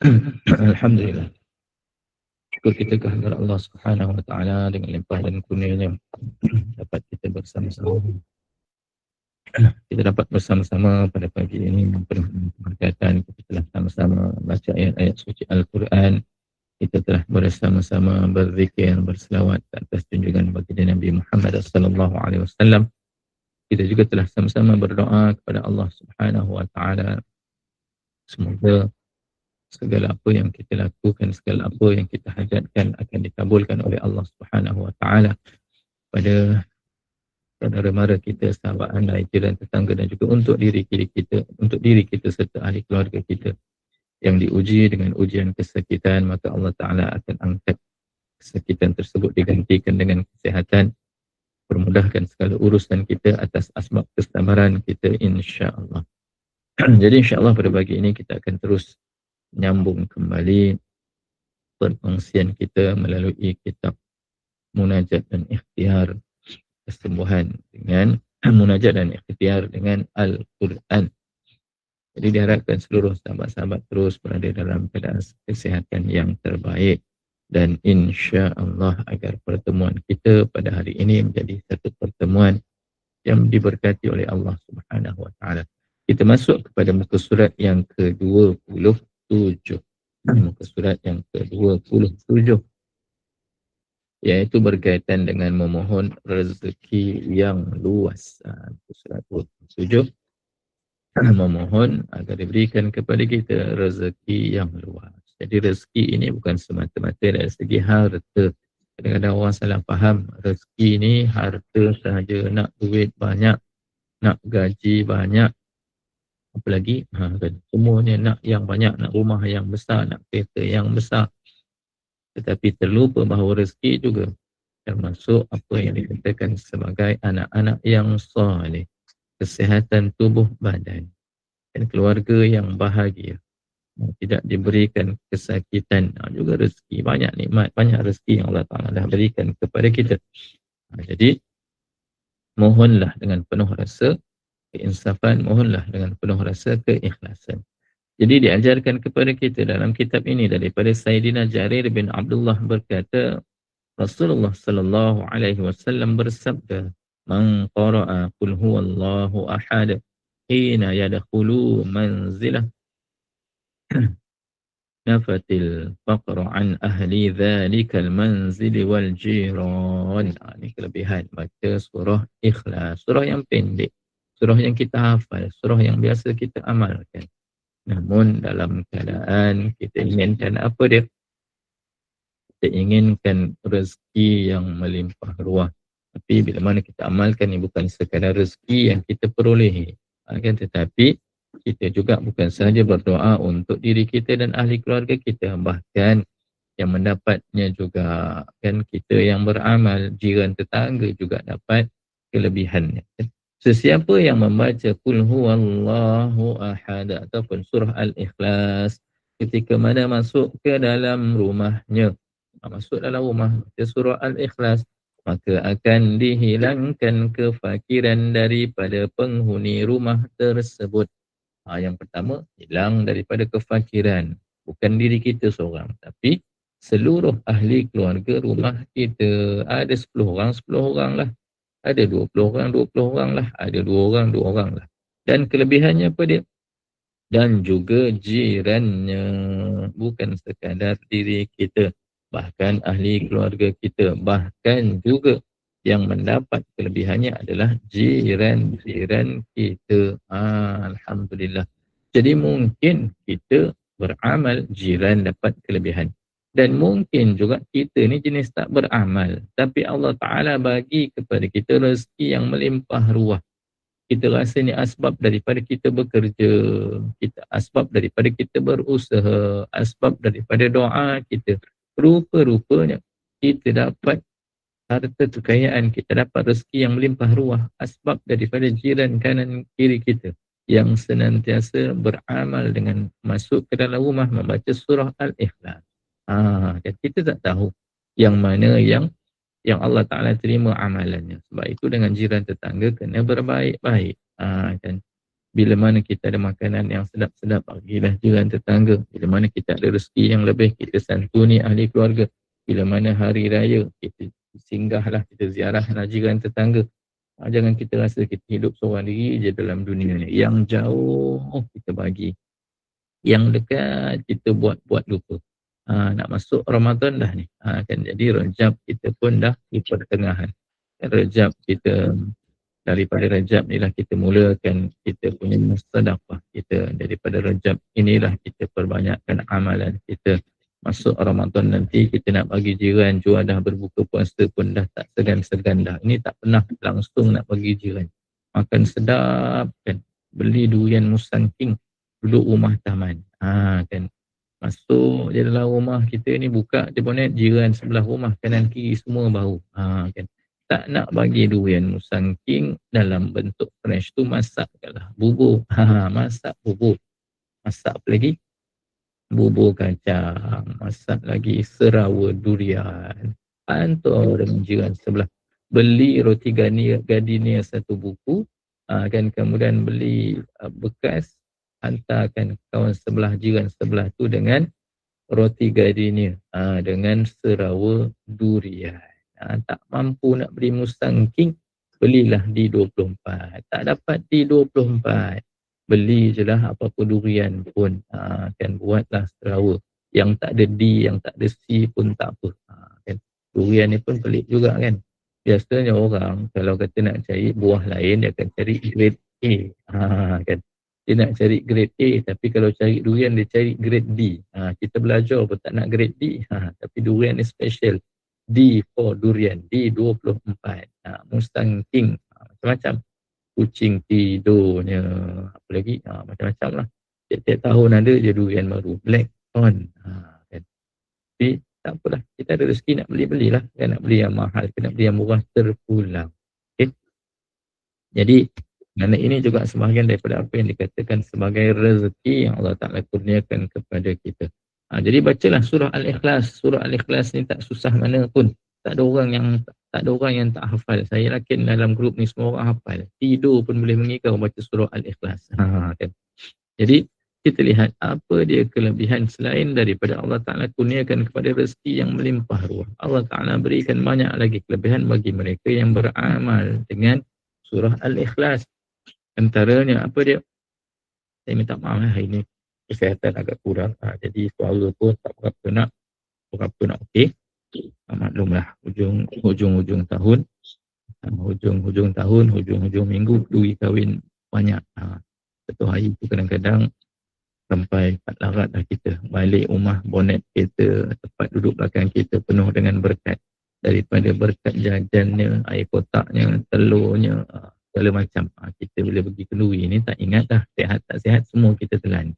Alhamdulillah. Syukur kita kehadirat Allah Subhanahu Wa Taala dengan limpah dan kurnianya dapat kita bersama-sama. Kita dapat bersama-sama pada pagi ini berkaitan kita telah sama-sama baca ayat-ayat suci Al-Quran. Kita telah bersama-sama berzikir, berselawat atas junjungan baginda Nabi Muhammad sallallahu alaihi wasallam. Kita juga telah sama-sama berdoa kepada Allah Subhanahu Wa Taala semoga segala apa yang kita lakukan, segala apa yang kita hajatkan akan dikabulkan oleh Allah Subhanahu Wa Taala pada saudara mara kita, sahabat anda, jiran tetangga dan juga untuk diri kita, untuk diri kita serta ahli keluarga kita yang diuji dengan ujian kesakitan, maka Allah Taala akan angkat kesakitan tersebut digantikan dengan kesehatan permudahkan segala urusan kita atas asbab kesabaran kita insya-Allah. Jadi insya-Allah pada pagi ini kita akan terus nyambung kembali perkongsian kita melalui kitab munajat dan ikhtiar kesembuhan dengan munajat dan ikhtiar dengan Al-Quran. Jadi diharapkan seluruh sahabat-sahabat terus berada dalam keadaan kesihatan yang terbaik dan insya Allah agar pertemuan kita pada hari ini menjadi satu pertemuan yang diberkati oleh Allah Subhanahu Wa Taala. Kita masuk kepada muka surat yang ke-20 tujuh. Muka surat yang ke-27 iaitu berkaitan dengan memohon rezeki yang luas. Muka surat 27 memohon agar diberikan kepada kita rezeki yang luas. Jadi rezeki ini bukan semata-mata dari segi harta. Kadang-kadang orang salah faham rezeki ini harta sahaja nak duit banyak, nak gaji banyak, apa lagi? Ha, kan? semuanya nak yang banyak nak rumah yang besar nak kereta yang besar. Tetapi terlupa bahawa rezeki juga termasuk apa yang dikatakan sebagai anak-anak yang soleh kesihatan tubuh badan dan keluarga yang bahagia. Tidak diberikan kesakitan. Ha, juga rezeki. Banyak nikmat banyak rezeki yang Allah Taala dah berikan kepada kita. Ha, jadi mohonlah dengan penuh rasa keinsafan mohonlah dengan penuh rasa keikhlasan. Jadi diajarkan kepada kita dalam kitab ini daripada Sayyidina Jarir bin Abdullah berkata Rasulullah sallallahu alaihi wasallam bersabda man qara'a qul huwallahu ahad hina yadkhulu manzilah nafatil faqr an ahli dhalikal manzil wal jiran ini kelebihan baca surah ikhlas surah yang pendek surah yang kita hafal, surah yang biasa kita amalkan. Namun dalam keadaan kita inginkan apa dia? Kita inginkan rezeki yang melimpah ruah. Tapi bila mana kita amalkan ini bukan sekadar rezeki yang kita perolehi. Akan tetapi kita juga bukan sahaja berdoa untuk diri kita dan ahli keluarga kita. Bahkan yang mendapatnya juga kan kita yang beramal, jiran tetangga juga dapat kelebihannya. Sesiapa yang membaca Qul huwallahu ahad ataupun surah Al-Ikhlas ketika mana masuk ke dalam rumahnya, masuk dalam rumah baca surah Al-Ikhlas, maka akan dihilangkan kefakiran daripada penghuni rumah tersebut. Ha, yang pertama, hilang daripada kefakiran. Bukan diri kita seorang, tapi seluruh ahli keluarga rumah kita. Ada 10 orang, 10 orang lah ada 20 orang, 20 orang lah. Ada 2 orang, 2 orang lah. Dan kelebihannya apa dia? Dan juga jirannya. Bukan sekadar diri kita. Bahkan ahli keluarga kita. Bahkan juga yang mendapat kelebihannya adalah jiran-jiran kita. Ah, Alhamdulillah. Jadi mungkin kita beramal jiran dapat kelebihan. Dan mungkin juga kita ni jenis tak beramal. Tapi Allah Ta'ala bagi kepada kita rezeki yang melimpah ruah. Kita rasa ni asbab daripada kita bekerja. Kita asbab daripada kita berusaha. Asbab daripada doa kita. Rupa-rupanya kita dapat harta kekayaan. Kita dapat rezeki yang melimpah ruah. Asbab daripada jiran kanan kiri kita. Yang senantiasa beramal dengan masuk ke dalam rumah membaca surah Al-Ikhlas. Ha, kita tak tahu yang mana yang yang Allah Ta'ala terima amalannya. Sebab itu dengan jiran tetangga kena berbaik-baik. Ha, kan? bila mana kita ada makanan yang sedap-sedap bagilah jiran tetangga bila mana kita ada rezeki yang lebih kita santuni ahli keluarga bila mana hari raya kita singgahlah kita ziarahlah jiran tetangga ha, jangan kita rasa kita hidup seorang diri je dalam dunia ni yang jauh kita bagi yang dekat kita buat-buat lupa ha, nak masuk Ramadan dah ni. Ha, kan? Jadi Rejab kita pun dah di pertengahan. Rejab kita daripada Rajab inilah kita mulakan kita punya mustadafah kita. Daripada Rajab inilah kita perbanyakkan amalan kita. Masuk Ramadan nanti kita nak bagi jiran jual dah berbuka puasa pun dah tak segan-segan dah. Ini tak pernah langsung nak bagi jiran. Makan sedap kan? Beli durian musang king duduk rumah taman. Ha, kan masuk di dalam rumah kita ni buka dia bonet jiran sebelah rumah kanan kiri semua bau ha, kan? Tak nak bagi durian musang king dalam bentuk fresh tu masak lah. Bubur. Ha, masak bubur. Masak apa lagi? Bubur kacang. Masak lagi serawa durian. Pantau dengan jiran sebelah. Beli roti gardenia satu buku. Uh, kan? Kemudian beli uh, bekas hantarkan kawan sebelah jiran sebelah tu dengan roti gardenia. Uh, dengan serawa durian. Ha, tak mampu nak beli Mustang King belilah di 24 tak dapat di 24 beli je lah apa-apa durian pun ha, kan. Buatlah serawa. Yang tak ada D yang tak ada C pun tak apa. Ha, kan. Durian ni pun pelik juga kan. Biasanya orang kalau kata nak cari buah lain dia akan cari grade A. Ha, kan dia nak cari grade A tapi kalau cari durian dia cari grade D ha, kita belajar pun tak nak grade D ha, tapi durian ni special D for durian, D24. Ha, Mustang King, ha, macam-macam. Kucing tidurnya, apa lagi, ha, macam-macam lah. Tiap-tiap tahun ada je durian baru. Black Thorn. Ha, kan. Tapi tak apalah, kita ada rezeki nak beli-belilah. Kan nak beli yang mahal, nak beli yang murah terpulang. Okay. Jadi, kerana ini juga sebahagian daripada apa yang dikatakan sebagai rezeki yang Allah Ta'ala kurniakan kepada kita. Ha, jadi bacalah surah Al-Ikhlas. Surah Al-Ikhlas ni tak susah mana pun. Tak ada orang yang tak ada orang yang tak hafal. Saya yakin dalam grup ni semua orang hafal. Tidur pun boleh mengikau baca surah Al-Ikhlas. Ha, kan? Jadi kita lihat apa dia kelebihan selain daripada Allah Ta'ala kurniakan kepada rezeki yang melimpah ruah. Allah Ta'ala berikan banyak lagi kelebihan bagi mereka yang beramal dengan surah Al-Ikhlas. Antaranya apa dia? Saya minta maaf lah hari ini kesihatan agak kurang. Ha, jadi suara pun tak berapa nak berapa nak okey. Ha, maklumlah hujung hujung-hujung tahun. Ha, hujung-hujung tahun, hujung-hujung minggu duit kahwin banyak. Ha, satu hari tu kadang-kadang sampai empat larat dah kita. Balik rumah bonet kereta, tempat duduk belakang kita penuh dengan berkat. Daripada berkat jajannya, air kotaknya, telurnya, ha, segala macam. Ha, kita boleh pergi kenduri ni tak ingat dah. Sehat tak sehat semua kita telan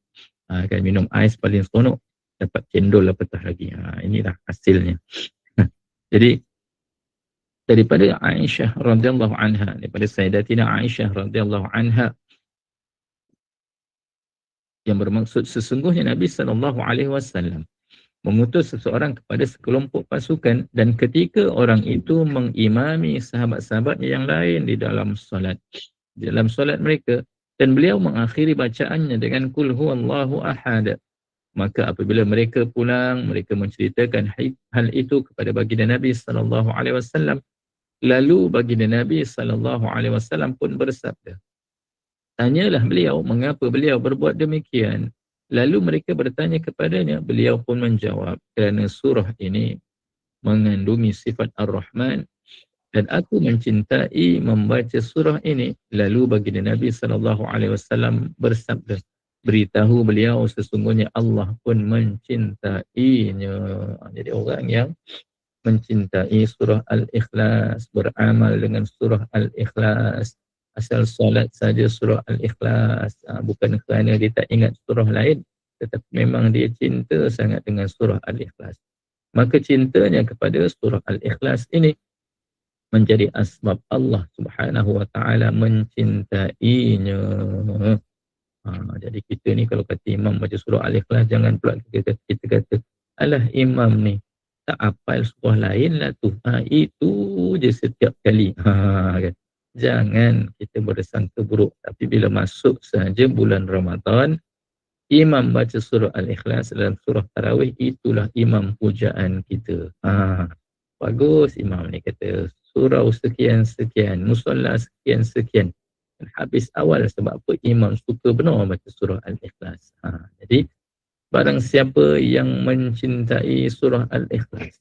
ha, kan minum ais paling seronok dapat cendol apatah lagi ha, inilah hasilnya jadi daripada Aisyah radhiyallahu anha daripada Sayyidatina Aisyah radhiyallahu anha yang bermaksud sesungguhnya Nabi sallallahu alaihi wasallam mengutus seseorang kepada sekelompok pasukan dan ketika orang itu mengimami sahabat-sahabatnya yang lain di dalam solat. Di dalam solat mereka dan beliau mengakhiri bacaannya dengan kul huwallahu ahad maka apabila mereka pulang mereka menceritakan hal itu kepada baginda Nabi sallallahu alaihi wasallam. Lalu baginda Nabi sallallahu alaihi wasallam pun bersabda tanyalah beliau mengapa beliau berbuat demikian lalu mereka bertanya kepadanya beliau pun menjawab kerana surah ini mengandungi sifat ar-rahman dan aku mencintai membaca surah ini. Lalu baginda Nabi sallallahu alaihi wasallam bersabda beritahu beliau sesungguhnya Allah pun mencintainya. Jadi orang yang mencintai surah al-ikhlas beramal dengan surah al-ikhlas asal solat saja surah al-ikhlas ha, bukan kerana dia tak ingat surah lain tetapi memang dia cinta sangat dengan surah al-ikhlas maka cintanya kepada surah al-ikhlas ini menjadi asbab Allah Subhanahu wa taala mencintainya. Ha, jadi kita ni kalau kata imam baca surah Al-Ikhlas jangan pula kita, kita kata alah imam ni tak apal surah lain lah tu. Ha, itu je setiap kali. Ha, kan? Jangan kita bersangka buruk tapi bila masuk sahaja bulan Ramadan imam baca surah Al-Ikhlas dalam surah Tarawih itulah imam pujaan kita. Ha, bagus imam ni kata surau sekian-sekian, musallah sekian-sekian. Habis awal sebab apa imam suka benar baca surah Al-Ikhlas. Ha, jadi barang siapa yang mencintai surah Al-Ikhlas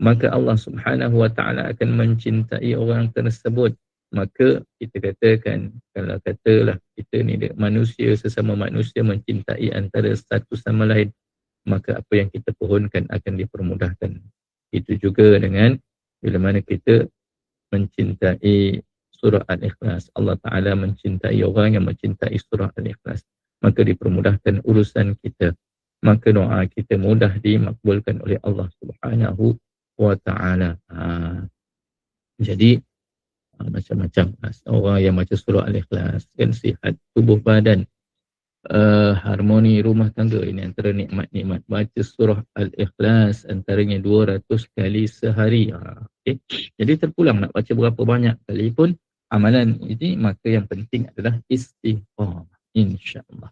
maka Allah Subhanahu wa taala akan mencintai orang tersebut maka kita katakan kalau katalah kita ni manusia sesama manusia mencintai antara satu sama lain maka apa yang kita pohonkan akan dipermudahkan. Itu juga dengan bila mana kita mencintai surah al-ikhlas. Allah taala mencintai orang yang mencintai surah al-ikhlas. Maka dipermudahkan urusan kita. Maka doa kita mudah dimakbulkan oleh Allah Subhanahu wa taala. Ha. jadi macam-macam orang yang baca surah al-ikhlas kan sihat tubuh badan uh, harmoni rumah tangga. Ini antara nikmat-nikmat baca surah al-ikhlas antaranya 200 kali sehari. Uh, okay. jadi terpulang nak baca berapa banyak kali pun amalan ini maka yang penting adalah istiqamah insyaallah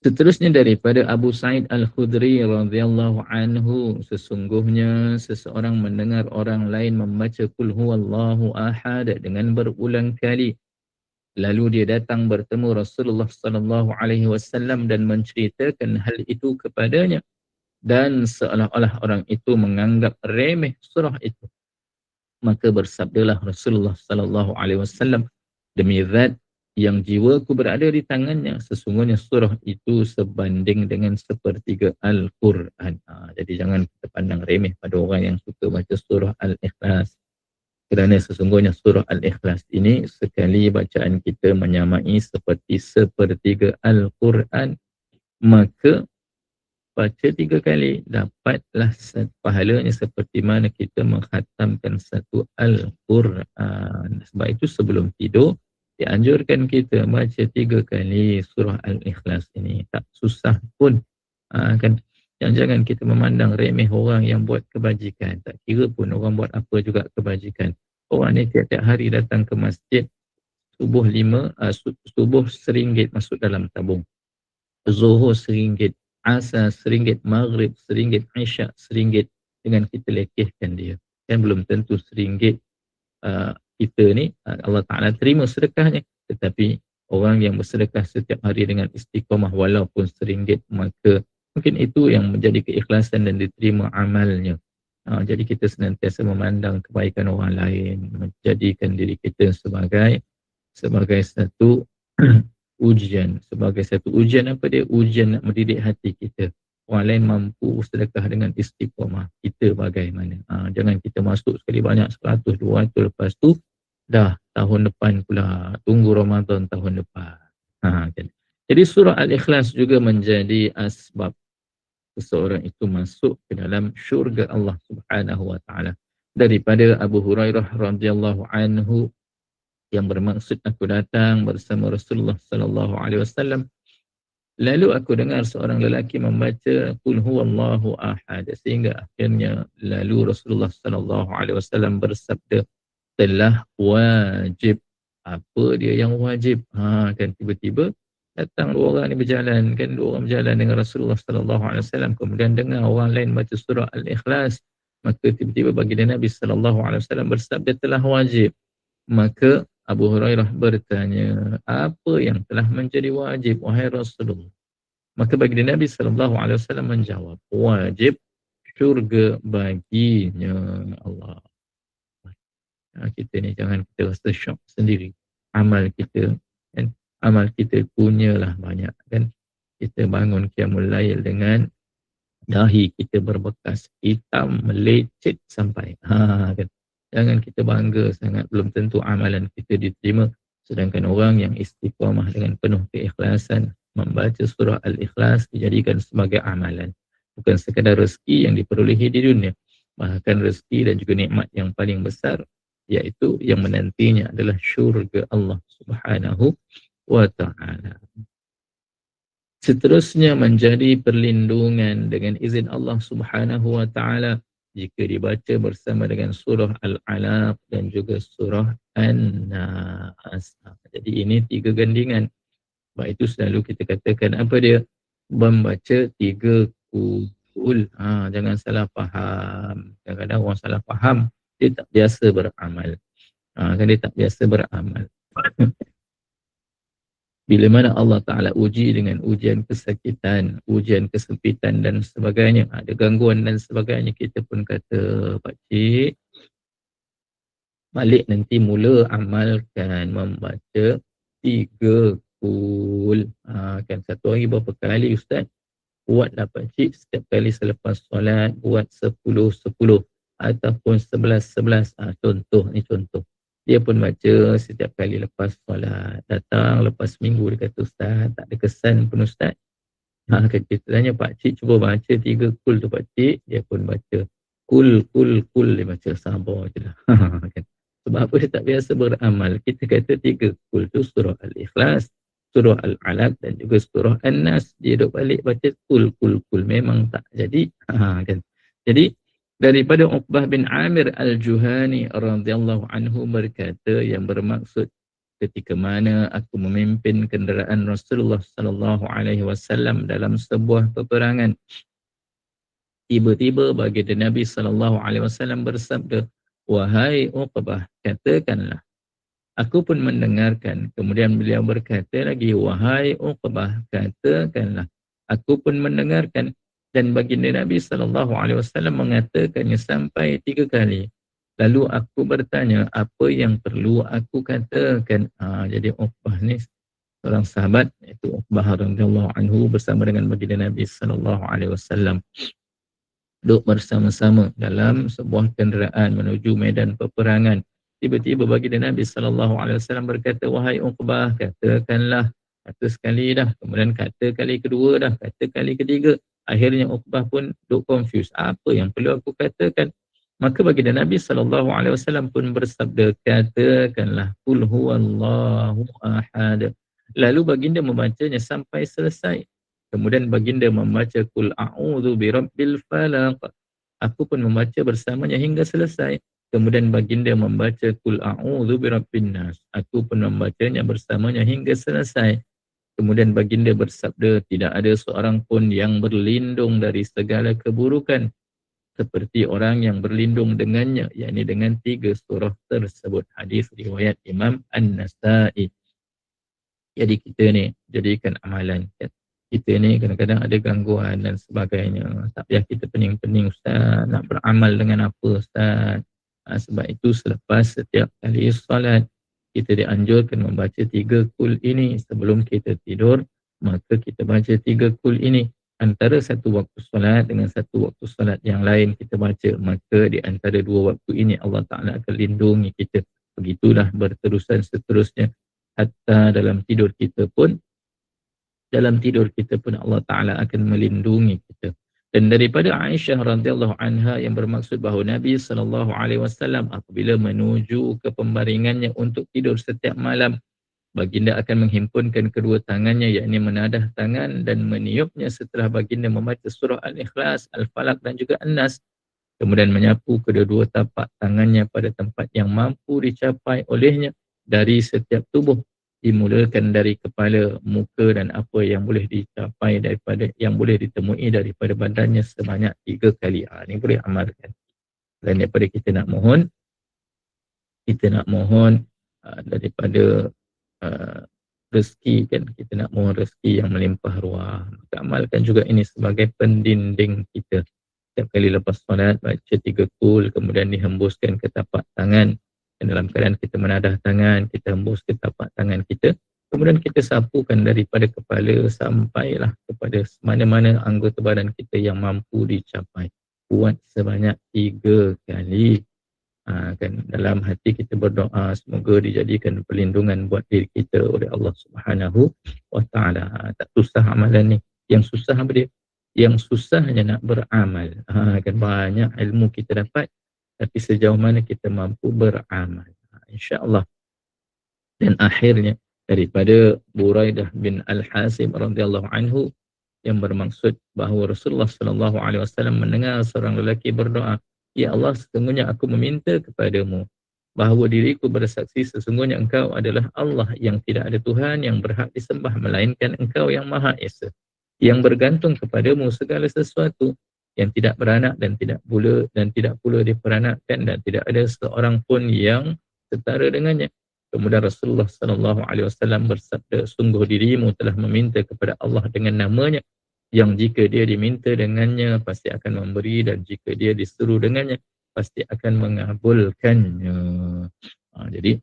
Seterusnya daripada Abu Sa'id Al-Khudri radhiyallahu anhu sesungguhnya seseorang mendengar orang lain membaca kul huwallahu ahad dengan berulang kali. Lalu dia datang bertemu Rasulullah sallallahu alaihi wasallam dan menceritakan hal itu kepadanya. Dan seolah-olah orang itu menganggap remeh surah itu. Maka bersabdalah Rasulullah sallallahu alaihi wasallam demi zat yang jiwaku berada di tangannya sesungguhnya surah itu sebanding dengan sepertiga Al-Quran. Ha, jadi jangan kita pandang remeh pada orang yang suka baca surah Al-Ikhlas. Kerana sesungguhnya surah Al-Ikhlas ini sekali bacaan kita menyamai seperti sepertiga Al-Quran maka baca tiga kali dapatlah pahalanya seperti mana kita menghatamkan satu Al-Quran. Sebab itu sebelum tidur dianjurkan kita baca tiga kali surah Al-Ikhlas ini. Tak susah pun. Ha, kan? Yang jangan kita memandang remeh orang yang buat kebajikan. Tak kira pun orang buat apa juga kebajikan. Orang ni tiap-tiap hari datang ke masjid. Subuh lima, uh, subuh seringgit masuk dalam tabung. Zuhur seringgit. Asar seringgit. Maghrib seringgit. Isyak seringgit. Dengan kita lekehkan dia. Kan belum tentu seringgit uh, kita ni ah, Allah Ta'ala terima sedekahnya. Tetapi orang yang bersedekah setiap hari dengan istiqamah walaupun seringgit maka mungkin itu yang menjadi keikhlasan dan diterima amalnya. Ha, jadi kita senantiasa memandang kebaikan orang lain menjadikan diri kita sebagai sebagai satu ujian. Sebagai satu ujian apa dia? Ujian nak mendidik hati kita. Orang lain mampu sedekah dengan istiqamah kita bagaimana? Ha, jangan kita masuk sekali banyak 100 200 lepas tu dah tahun depan pula. Tunggu Ramadan tahun depan. Ha, kan? jadi surah Al-Ikhlas juga menjadi asbab seseorang itu masuk ke dalam syurga Allah Subhanahu wa taala. Daripada Abu Hurairah radhiyallahu anhu yang bermaksud aku datang bersama Rasulullah sallallahu alaihi wasallam. Lalu aku dengar seorang lelaki membaca Qul huwallahu ahad sehingga akhirnya lalu Rasulullah sallallahu alaihi wasallam bersabda telah wajib apa dia yang wajib ha kan tiba-tiba datang dua orang ni berjalan kan dua orang berjalan dengan Rasulullah sallallahu alaihi wasallam kemudian dengar orang lain baca surah al-ikhlas maka tiba-tiba baginda Nabi sallallahu alaihi wasallam bersabda telah wajib maka Abu Hurairah bertanya, apa yang telah menjadi wajib wahai Rasulullah? Maka bagi Nabi sallallahu alaihi wasallam menjawab, wajib syurga baginya Allah. Ha, kita ni jangan kita rasa shock sendiri. Amal kita kan amal kita punyalah banyak kan. Kita bangun qiyamul lail dengan dahi kita berbekas hitam melecet sampai. Ha kan jangan kita bangga sangat belum tentu amalan kita diterima sedangkan orang yang istiqamah dengan penuh keikhlasan membaca surah al-ikhlas dijadikan sebagai amalan bukan sekadar rezeki yang diperolehi di dunia bahkan rezeki dan juga nikmat yang paling besar iaitu yang menantinya adalah syurga Allah Subhanahu wa taala seterusnya menjadi perlindungan dengan izin Allah Subhanahu wa taala jika dibaca bersama dengan surah Al-Alaq dan juga surah An-Nas. Jadi ini tiga gandingan. Sebab itu selalu kita katakan apa dia? Membaca tiga kul. Ha, jangan salah faham. Kadang-kadang orang salah faham, dia tak biasa beramal. Ha, kan dia tak biasa beramal. bila mana Allah Ta'ala uji dengan ujian kesakitan, ujian kesempitan dan sebagainya, ada gangguan dan sebagainya, kita pun kata, Pak Cik, balik nanti mula amalkan membaca tiga kul. Ha, kan satu hari berapa kali Ustaz? Buatlah Pak Cik setiap kali selepas solat, buat sepuluh-sepuluh ataupun sebelas-sebelas. Ha, contoh ni contoh. Dia pun baca setiap kali lepas solat datang lepas minggu dia kata ustaz tak ada kesan pun ustaz. Ha, kita tanya pak cik cuba baca tiga kul tu pak cik. Dia pun baca kul kul kul. Dia baca sabar je lah. Kan? sebab apa dia tak biasa beramal? Kita kata tiga kul tu surah al-ikhlas surah al-alaq dan juga surah an-nas. Dia duduk balik baca kul kul kul. Memang tak jadi. Ha, kan? Jadi daripada Uqbah bin Amir Al-Juhani radhiyallahu anhu berkata yang bermaksud ketika mana aku memimpin kenderaan Rasulullah sallallahu alaihi wasallam dalam sebuah peperangan tiba-tiba baginda Nabi sallallahu alaihi wasallam bersabda wahai Uqbah katakanlah. Aku pun mendengarkan. Kemudian beliau berkata lagi wahai Uqbah katakanlah. Aku pun mendengarkan dan baginda Nabi sallallahu alaihi wasallam mengatakannya sampai tiga kali. Lalu aku bertanya, apa yang perlu aku katakan? Ha, jadi Uqbah ni seorang sahabat iaitu Uqbah radhiyallahu anhu bersama dengan baginda Nabi sallallahu alaihi wasallam duduk bersama-sama dalam sebuah kenderaan menuju medan peperangan. Tiba-tiba baginda Nabi sallallahu alaihi wasallam berkata, "Wahai Uqbah, katakanlah kata sekali dah, kemudian kata kali kedua dah, kata kali ketiga." Akhirnya Uqbah pun duk confused. Apa yang perlu aku katakan? Maka bagi Nabi SAW pun bersabda, katakanlah, Kul huwallahu ahad. Lalu baginda membacanya sampai selesai. Kemudian baginda membaca, Kul a'udhu bi rabbil falaq. Aku pun membaca bersamanya hingga selesai. Kemudian baginda membaca, Kul a'udhu bi rabbin nas. Aku pun membacanya bersamanya hingga selesai. Kemudian baginda bersabda, tidak ada seorang pun yang berlindung dari segala keburukan seperti orang yang berlindung dengannya, yakni dengan tiga surah tersebut. Hadis riwayat Imam An-Nasai. Jadi kita ni jadikan amalan. Kita ni kadang-kadang ada gangguan dan sebagainya. Tak payah kita pening-pening Ustaz, nak beramal dengan apa Ustaz. Ha, sebab itu selepas setiap kali solat, kita dianjurkan membaca tiga kul ini sebelum kita tidur maka kita baca tiga kul ini. Antara satu waktu solat dengan satu waktu solat yang lain kita baca maka di antara dua waktu ini Allah Ta'ala akan lindungi kita. Begitulah berterusan seterusnya. Hatta dalam tidur kita pun dalam tidur kita pun Allah Ta'ala akan melindungi kita dan daripada Aisyah radhiyallahu anha yang bermaksud bahawa Nabi sallallahu alaihi wasallam apabila menuju ke pembaringannya untuk tidur setiap malam baginda akan menghimpunkan kedua tangannya yakni menadah tangan dan meniupnya setelah baginda membaca surah Al-Ikhlas, Al-Falaq dan juga An-Nas. Kemudian menyapu kedua-dua tapak tangannya pada tempat yang mampu dicapai olehnya dari setiap tubuh dimulakan dari kepala, muka dan apa yang boleh dicapai daripada yang boleh ditemui daripada badannya sebanyak tiga kali. Ha, ini boleh amalkan. Dan daripada kita nak mohon, kita nak mohon uh, daripada uh, rezeki kan, kita nak mohon rezeki yang melimpah ruah. Maka amalkan juga ini sebagai pendinding kita. Setiap kali lepas solat, baca tiga kul, kemudian dihembuskan ke tapak tangan dalam keadaan kita menadah tangan, kita hembus ke tapak tangan kita. Kemudian kita sapukan daripada kepala sampailah kepada mana-mana anggota badan kita yang mampu dicapai. Buat sebanyak tiga kali. Ha, kan dalam hati kita berdoa semoga dijadikan perlindungan buat diri kita oleh Allah Subhanahu wa taala. Ha, tak susah amalan ni. Yang susah apa dia? Yang susah hanya nak beramal. Ha, kan banyak ilmu kita dapat tapi sejauh mana kita mampu beramal insyaallah. Dan akhirnya daripada Buraidah bin Al-Hasib radhiyallahu anhu yang bermaksud bahawa Rasulullah sallallahu alaihi wasallam mendengar seorang lelaki berdoa Ya Allah, sesungguhnya aku meminta kepadamu bahawa diriku bersaksi sesungguhnya engkau adalah Allah yang tidak ada Tuhan yang berhak disembah melainkan engkau yang maha esa yang bergantung kepadamu segala sesuatu yang tidak beranak dan tidak pula dan tidak pula diperanakkan dan tidak ada seorang pun yang setara dengannya. Kemudian Rasulullah sallallahu alaihi wasallam bersabda sungguh dirimu telah meminta kepada Allah dengan namanya yang jika dia diminta dengannya pasti akan memberi dan jika dia disuruh dengannya pasti akan mengabulkannya. Ha, jadi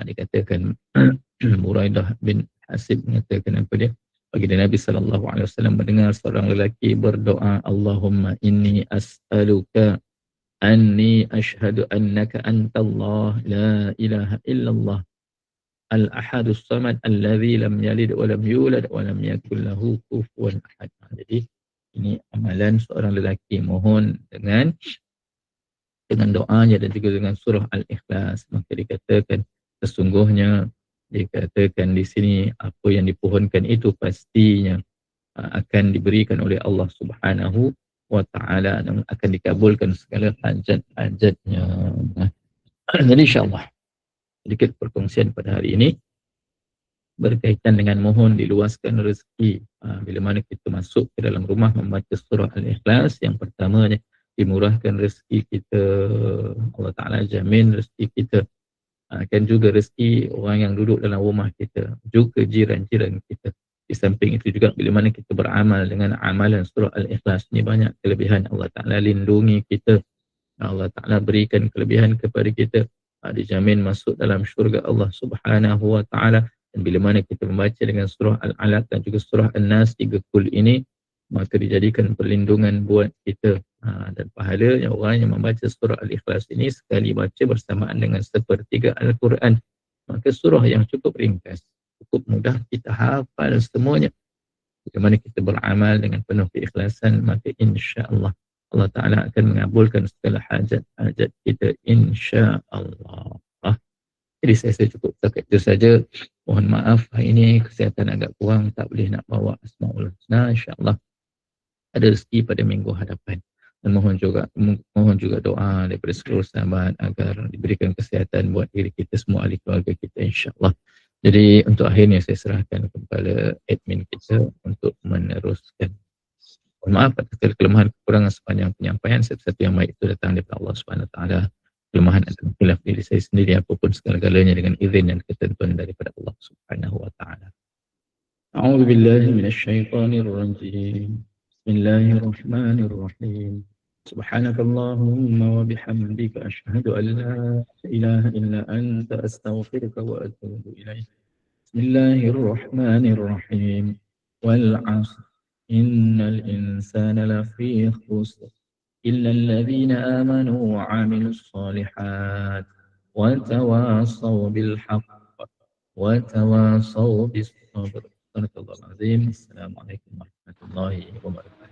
ada katakan Muraidah bin Hasib mengatakan apa dia? Bagi Nabi sallallahu alaihi wasallam mendengar seorang lelaki berdoa Allahumma inni as'aluka anni ashhadu annaka antallah la ilaha illallah al-ahadus samad alladhi lam yalid wa lam yulad wa lam yakul lahu kufuwan ahad. Ha, jadi ini amalan seorang lelaki mohon dengan dengan doanya dan juga dengan surah Al-Ikhlas maka dikatakan sesungguhnya dikatakan di sini apa yang dipohonkan itu pastinya uh, akan diberikan oleh Allah Subhanahu wa taala dan akan dikabulkan segala hajat-hajatnya. Jadi insyaallah sedikit perkongsian pada hari ini berkaitan dengan mohon diluaskan rezeki. Uh, bila mana kita masuk ke dalam rumah membaca surah Al-Ikhlas yang pertamanya dimurahkan rezeki kita Allah Ta'ala jamin rezeki kita akan ah, juga rezeki orang yang duduk dalam rumah kita juga jiran-jiran kita. Di samping itu juga bila mana kita beramal dengan amalan surah Al-Ikhlas ni banyak kelebihan. Allah Ta'ala lindungi kita. Allah Ta'ala berikan kelebihan kepada kita. Ah, dijamin masuk dalam syurga Allah Subhanahu Wa Ta'ala. Dan bila mana kita membaca dengan surah Al-Alaq dan juga surah Al-Nas tiga kul ini maka dijadikan perlindungan buat kita Ha, dan pahala yang orang yang membaca surah Al-Ikhlas ini sekali baca bersamaan dengan sepertiga Al-Quran. Maka surah yang cukup ringkas cukup mudah kita hafal semuanya. Bagaimana kita beramal dengan penuh keikhlasan maka insya-Allah Allah Taala akan mengabulkan segala hajat-hajat kita insya-Allah. Ah. jadi saya, saya cukup setakat itu saja. Mohon maaf hari ini kesihatan agak kurang tak boleh nak bawa asmaul husna insya-Allah. Ada rezeki pada minggu hadapan mohon juga mohon juga doa daripada seluruh sahabat agar diberikan kesihatan buat diri kita semua ahli keluarga kita insyaallah. Jadi untuk akhirnya saya serahkan kepada admin kita untuk meneruskan. Mohon maaf atas kelemahan kekurangan sepanjang penyampaian satu-satu yang baik itu datang daripada Allah Subhanahu taala. Kelemahan dan khilaf diri saya sendiri apapun segala-galanya dengan izin dan ketentuan daripada Allah Subhanahu wa taala. A'udzu billahi minasyaitonir rajim. Bismillahirrahmanirrahim. سبحانك اللهم وبحمدك أشهد أن لا إله إلا أنت أستغفرك وأتوب إليك. بسم الله الرحمن الرحيم. والعصر. إن الإنسان لفي خسر. إلا الذين آمنوا وعملوا الصالحات وتواصوا بالحق وتواصوا بالصبر. صدق الله العظيم. السلام عليكم ورحمة الله وبركاته.